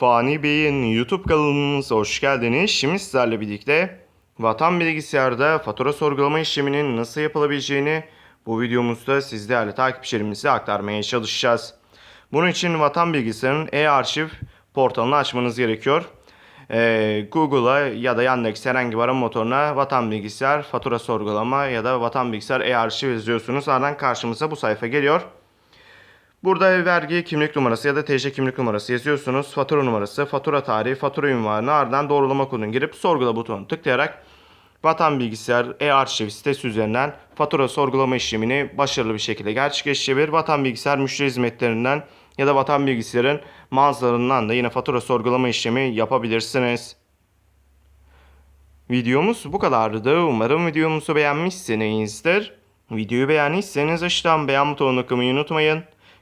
Fani Bey'in YouTube kanalımıza hoş geldiniz. Şimdi sizlerle birlikte Vatan Bilgisayar'da fatura sorgulama işleminin nasıl yapılabileceğini bu videomuzda siz değerli takipçilerimize aktarmaya çalışacağız. Bunun için Vatan Bilgisayar'ın e-arşiv portalını açmanız gerekiyor. Ee, Google'a ya da Yandex herhangi bir arama motoruna Vatan Bilgisayar fatura sorgulama ya da Vatan Bilgisayar e-arşiv yazıyorsunuz. Ardından karşımıza bu sayfa geliyor. Burada vergi kimlik numarası ya da TC kimlik numarası yazıyorsunuz. Fatura numarası, fatura tarihi, fatura ünvanı ardından doğrulama kodunu girip sorgula butonunu tıklayarak Vatan Bilgisayar e-arşiv sitesi üzerinden fatura sorgulama işlemini başarılı bir şekilde gerçekleştirebilir. Vatan Bilgisayar müşteri hizmetlerinden ya da Vatan Bilgisayar'ın mağazalarından da yine fatura sorgulama işlemi yapabilirsiniz. Videomuz bu kadardı. Umarım videomuzu beğenmişsinizdir. Videoyu beğendiyseniz aşağıdan beğen butonuna tıklamayı unutmayın.